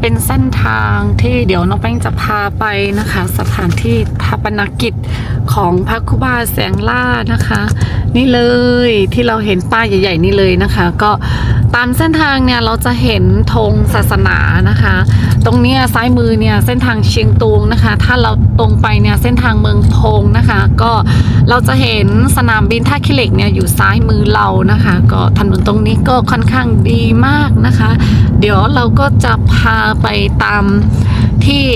เป็นเส้นทางที่เดี๋ยวน้องแป้งจะพาไปนะคะ สถานที่ทาปนกิจ ของพระครูบาแสงล่านะคะ นี่เลยที่เราเห็นป้ายใหญ่ ๆ นี่เลยนะคะ ก็ตามเส้นทางเนี่ยเราจะเห็นธงศาสนานะคะ ตรงนี้ซ้ายมือเนี่ยเส้นทางเชียงตุงนะคะ ถ้าเราตรงไปเนี่ยเส้นทางเมืองพงนะคะ ก็เราจะเห็นสนามบินท่าขี้เหล็กเนี่ยอยู่ซ้ายมือเรานะคะ ก็ถนนตรงนี้ก็ค่อนข้างดีมากนะคะ เดี๋ยวเราก็จะพาไปตามที่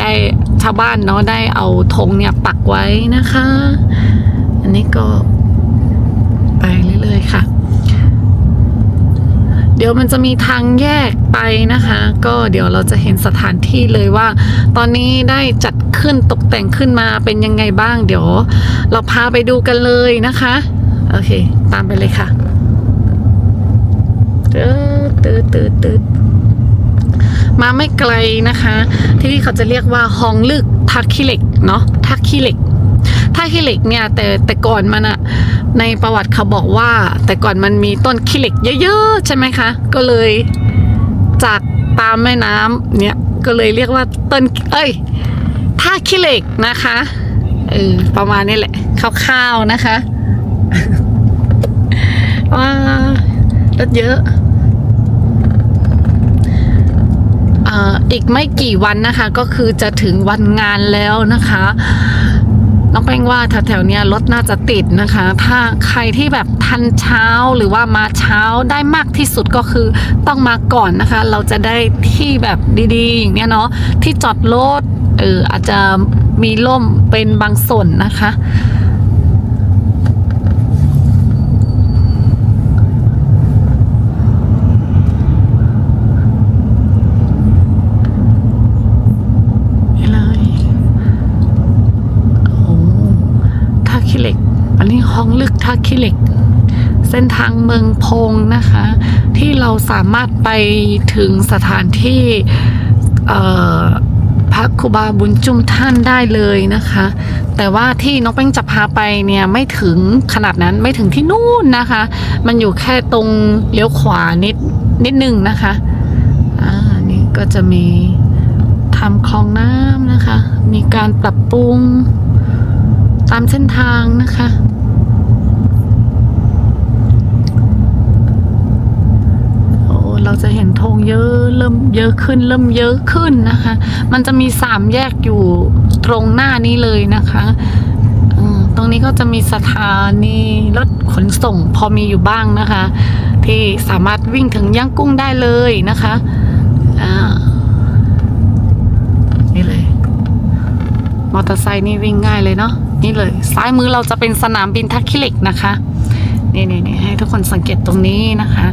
ได้ชาวบ้านเนาะได้เอาธงเนี่ยปักไว้นะคะ อันนี้ก็ไปเรื่อยๆค่ะ เดี๋ยวมันจะมีทางแยกไปนะคะ ก็เดี๋ยวเราจะเห็นสถานที่เลยว่า ตอนนี้ได้จัดขึ้นตกแต่งขึ้นมาเป็นยังไงบ้าง เดี๋ยว เราพาไปดูกันเลยนะคะ โอเค ตามไปเลยค่ะตืดตืดตืดตืด มาไม่ไกลนะคะ ที่นี่เขาจะเรียกว่าฮองลึกทักขี้เหล็กเนาะทักขี้เหล็กท่าขี้เหล็กเนี่ยแต่แต่ก่อนมันอะในประวัติเขาบอกว่า แต่ก่อนมันมีต้นขี้เหล็กเยอะๆใช่ไหมคะ ก็เลยจากตามแม่น้ำเนี่ยก็เลยเรียกว่าต้นเอ้ยท่าขี้เหล็กนะคะเออประมาณนี้แหละคร่าวๆนะคะว้ารถเยอะ อีกไม่กี่วันนะคะ ก็คือจะถึงวันงานแล้วนะคะน้องแป้งว่าแถวๆเนี้ยรถน่าจะติดนะคะ ถ้าใครที่แบบทันเช้าหรือว่ามาเช้าได้มากที่สุดก็คือต้องมาก่อนนะคะ เราจะได้ที่แบบดีๆ อย่างเนี้ยเนาะที่จอดรถเอออาจจะมีร่มเป็นบางส่วนนะคะ นี่เลย โอ้ท่าขี้เหล็ก องลึกท่าขี้เหล็ก เส้นทางเมืองพงนะคะ ที่เราสามารถไปถึงสถานที่พระครูบาบุญจุมท่านได้เลยนะคะ แต่ว่าที่น้องแป้งจะพาไปเนี่ยไม่ถึงขนาดนั้นไม่ถึงที่นู่นนะคะ มันอยู่แค่ตรงเลี้ยวขวานิดนิดนึงนะคะอ่านี่ก็จะมีทำคลองน้ำนะคะ มีการปรับปรุงตามเส้นทางนะคะ โอ้เรา จะเห็นธงเยอะเริ่มเยอะขึ้น เริ่มเยอะขึ้นนะคะ มันจะมีสามแยกอยู่ตรงหน้านี้เลยนะคะตรงนี้ก็จะมีสถานีรถขนส่งพอมีอยู่บ้างนะคะ ที่สามารถวิ่งถึงย่างกุ้งได้เลยนะคะนี่เลย มอเตอร์ไซค์นี่วิ่งง่ายเลยเนาะนี่เลย ซ้ายมือเราจะเป็นสนามบินท่าขี้เล็กนะคะ นี่นี่นี่ให้ทุกคนสังเกตตรงนี้นะคะ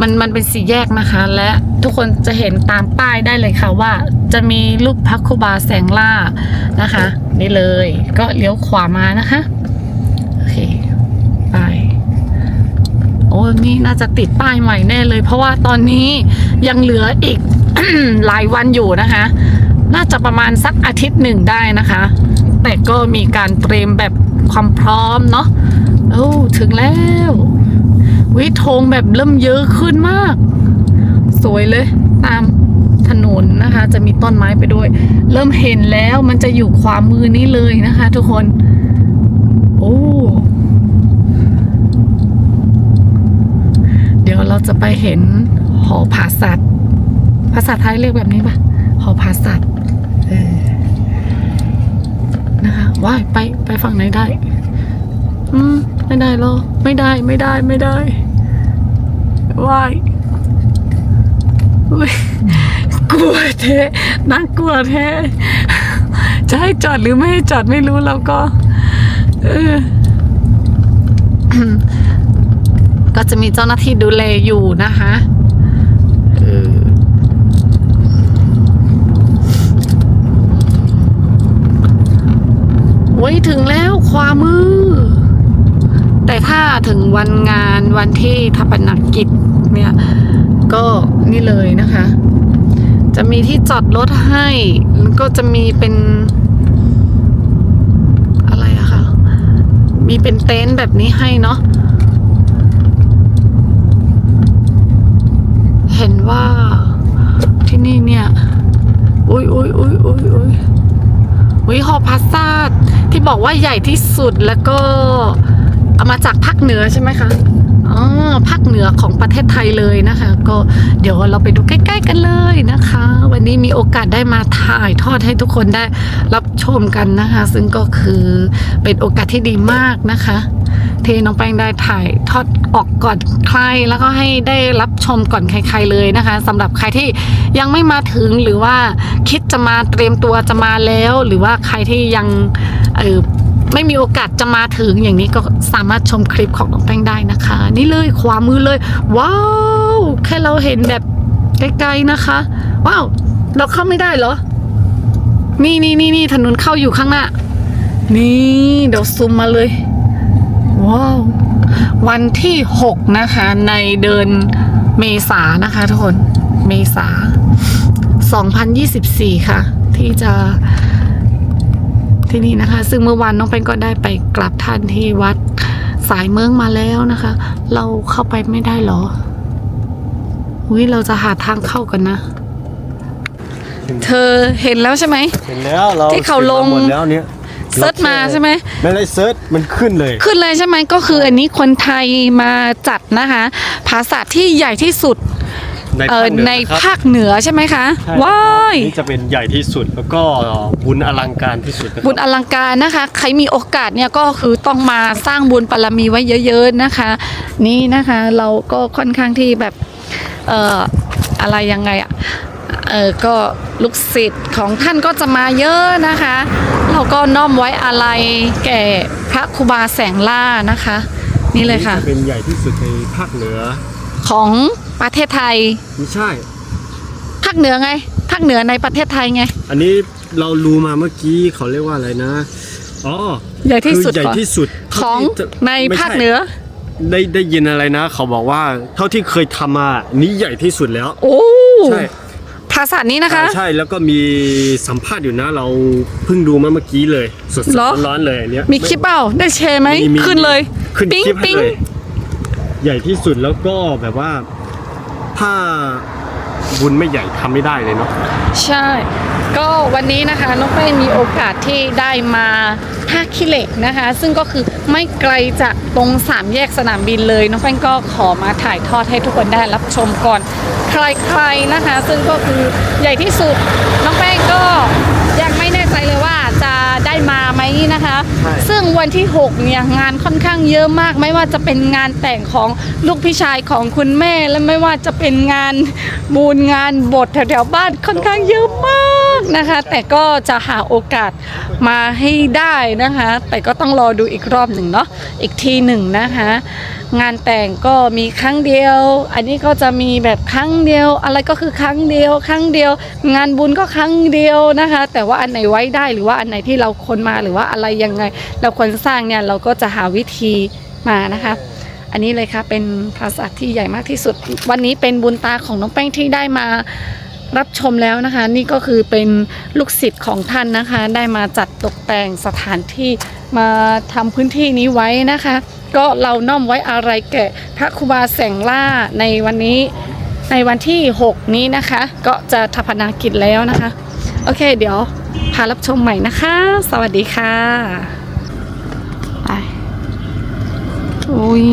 มันมันเป็นสี่แยกนะคะ และทุกคนจะเห็นตามป้ายได้เลยค่ะว่า จะมีรูปพักคูบาแสงล่านะคะ นี่เลยก็เลี้ยวขวามานะคะโอเคไปโอ้นี่น่าจะติดป้ายใหม่แน่เลย เพราะว่าตอนนี้ยังเหลืออีกหลายวันอยู่นะคะ น่าจะประมาณสักอาทิตย์หนึ่งได้นะคะ แต่ก็มีการเตรียมแบบความพร้อมเนาะ โอ้ถึงแล้ววิธงแบบเริ่มเยอะขึ้นมาก สวยเลย ตามถนนนะคะ จะมีต้นไม้ไปด้วย เริ่มเห็นแล้วมันจะอยู่ขวามือนี้เลยนะคะ ทุกคน โอ้เดี๋ยวเราจะไปเห็นหอผาสัตว์ภาษาไทยเรียกแบบนี้ปะหอผาสัตว์นะคะว่ายไปไปฝั่งไหนได้ อืม ไม่ได้หรอ ไม่ได้ไม่ได้ไม่ได้วายกลัวแท้น่ากลัวแท้จะให้จอดหรือไม่ให้จอดไม่รู้แล้วก็เออก็จะมีเจ้าหน้าที่ดูแลอยู่นะคะเออโอ้ถึงแล้วขวามือ แต่ถ้าถึงวันงานวันที่ทัปนักกิจเนี่ยก็นี่เลยนะคะ จะมีที่จอดรถให้ก็จะมีเป็น อะไรอะคะมีเป็นเต็นท์แบบนี้ให้เนาะเห็นว่าที่นี่เนี่ย อุ้ยอุ้ยอุ้ยอุ้ยอุ้ยวิหอพัสซาดที่บอกว่าใหญ่ที่สุดแล้วก็ เอามาจากภาคเหนือใช่ไหมคะอ๋อภาคเหนือของประเทศไทยเลยนะคะ ก็เดี๋ยวเราไปดูใกล้ ๆ กันเลยนะคะ วันนี้มีโอกาสได้มาถ่ายทอดให้ทุกคนได้รับชมกันนะคะ ซึ่งก็คือเป็นโอกาสที่ดีมากนะคะที่น้องแป้งได้ถ่ายทอดออกก่อนใคร แล้วก็ให้ได้รับชมก่อนใคร ๆเลยนะคะสำหรับใครที่ยังไม่มาถึงหรือว่าคิดจะมาเตรียมตัวจะมาแล้ว หรือว่าใครที่ยังเออ ไม่มีโอกาสจะมาถึงอย่างนี้ก็สามารถชมคลิปของน้องแป้งได้นะคะ นี่เลยขวามือเลย ว้าวแค่เราเห็นแบบไกลๆนะคะ ว้าว เราเข้าไม่ได้เหรอ นี่นี่นี่นี่ถนนเข้าอยู่ข้างหน้า นี่เดี๋ยวซูมมาเลย ว้าว วันที่ 6 นะคะ ในเดือนเมษานะคะทุกคน เมษา 2024 ค่ะ ที่จะ ที่นี่นะคะ ซึ่งเมื่อวานน้องเป็นก็ได้ไปกราบท่านที่วัดสายเมืองมาแล้วนะคะ เราเข้าไปไม่ได้เหรออุ้ยเราจะหาทางเข้ากันนะ เธอเห็นแล้วใช่ไหมเห็นแล้วเราที่เขาลงหมดแล้วเนี่ยเซิร์ชมาใช่ไหมไม่ได้เซิร์ชมันขึ้นเลย ขึ้นเลยใช่ไหมก็คืออันนี้คนไทยมาจัดนะคะภาษาที่ใหญ่ที่สุด ในเออภาคเหนือในนะครับภาคเหนือใช่ไหมคะ ใช่ว้ายนี่จะเป็นใหญ่ที่สุดแล้วก็บุญอลังการที่สุดนะครับบุญอลังการนะคะ ใครมีโอกาสเนี่ยก็คือต้องมาสร้างบุญบารมีไว้เยอะ ๆนะคะ นี่นะคะเราก็ค่อนข้างที่แบบเอ่ออะไรยังไงอะเออก็ลูกศิษย์ของท่านก็จะมาเยอะนะคะ เราก็น้อมไว้อะไรแก่พระครูบาแสงล่านะคะ นี่เลยค่ะจะเป็นใหญ่ที่สุดในภาคเหนือของ ประเทศไทย ไม่ใช่ ภาคเหนือไง ภาคเหนือในประเทศไทยไง อันนี้เรารู้มาเมื่อกี้เขาเรียกว่าอะไรนะอ๋อใหญ่ที่สุดคือใหญ่ก่อนที่สุดของเท่าที่ในไม่ภาคช่เหนือ ได้ได้ยินอะไรนะ เขาบอกว่าเท่าที่เคยทำมานี่ใหญ่ที่สุดแล้ว โอ้ใช่ภาษานี้นะคะใช่ใช่แล้วก็มีสัมภาษณ์อยู่นะ เราเพิ่งดูมาเมื่อกี้เลย สดเหรอ ๆร้อนๆเลยอันเนี้ย มีคลิปเปล่า ได้แชร์ไหมมีมีขึ้นเลย ขึ้นปิ๊งคลิปให้ปิ๊งเลย ใหญ่ที่สุดแล้วก็แบบว่า ถ้าบุญไม่ใหญ่ทำไม่ได้เลยเนาะใช่ ก็วันนี้นะคะน้องแป้งมีโอกาสที่ได้มาท่าขี้เหล็กนะคะ ซึ่งก็คือไม่ไกลจากตรงสามแยกสนามบินเลยน้องแป้งก็ขอมาถ่ายทอดให้ทุกคนได้รับชมก่อน ใครๆนะคะ ซึ่งก็คือใหญ่ที่สุดน้องแป้งก็ยังไม่แน่ใจเลยว่า มาไหมนะคะใช่ซึ่งวันที่ 6 เนี่ยงานค่อนข้างเยอะมาก ไม่ว่าจะเป็นงานแต่งของลูกพี่ชายของคุณแม่ และไม่ว่าจะเป็นงานมูลงานบทแถวๆบ้านค่อนข้างเยอะมาก นะคะ แต่ก็จะหาโอกาสมาให้ได้นะคะ แต่ก็ต้องรอดูอีกรอบหนึ่งเนาะอีกทีหนึ่งนะคะ งานแต่งก็มีครั้งเดียว อันนี้ก็จะมีแบบครั้งเดียว อะไรก็คือครั้งเดียว ครั้งเดียว งานบุญก็ครั้งเดียวนะคะ แต่ว่าอันไหนไว้ได้หรือว่าอันไหนที่เราคนมาหรือว่าอะไรยังไง เราควรสร้างเนี่ยเราก็จะหาวิธีมานะคะอันนี้เลยค่ะเป็นภาษาที่ใหญ่มากที่สุด วันนี้เป็นบุญตาของน้องแป้งที่ได้มา รับชมแล้วนะคะ นี่ก็คือเป็นลูกศิษย์ของท่านนะคะ ได้มาจัดตกแต่งสถานที่มาทำพื้นที่นี้ไว้นะคะ ก็เราน้อมไว้อะไรแก่พระครูบาแสงล่าในวันนี้ในวันที่ 6 นี้นะคะ ก็จะทพนากิจแล้วนะคะ โอเค เดี๋ยวพารับชมใหม่นะคะ สวัสดีค่ะไปอุ้ย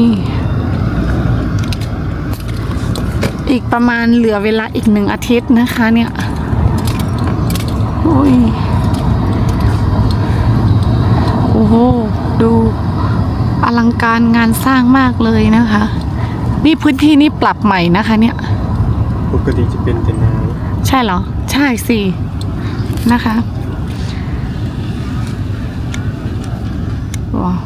อีกประมาณเหลือเวลาอีกหนึ่งอาทิตย์นะคะเนี่ยอุ้ยโอ้โหดูอลังการงานสร้างมากเลยนะคะ นี่พื้นที่นี่ปรับใหม่นะคะ เนี่ย ปกติจะเป็นแต่นาใช่เหรอ ใช่สินะคะว้าว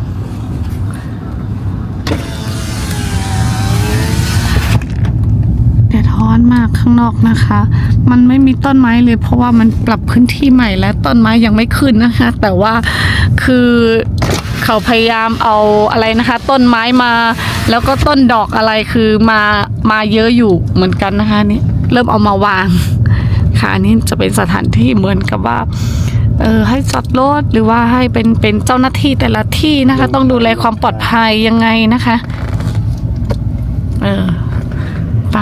แดดร้อนมากข้างนอกนะคะ มันไม่มีต้นไม้เลย เพราะว่ามันปรับพื้นที่ใหม่และต้นไม้ยังไม่ขึ้นนะคะ แต่ว่าคือเขาพยายามเอาอะไรนะคะ ต้นไม้มา แล้วก็ต้นดอกอะไรคือมามาเยอะอยู่เหมือนกันนะคะนี่เริ่มเอามาวางค่ะนนี่จะเป็นสถานที่เหมือนกับว่าเออให้จอดรถหรือว่าให้เป็นเป็นเจ้าหน้าที่แต่ละที่นะคะ ต้องดูแลความปลอดภัยยังไงนะคะ เออ ไป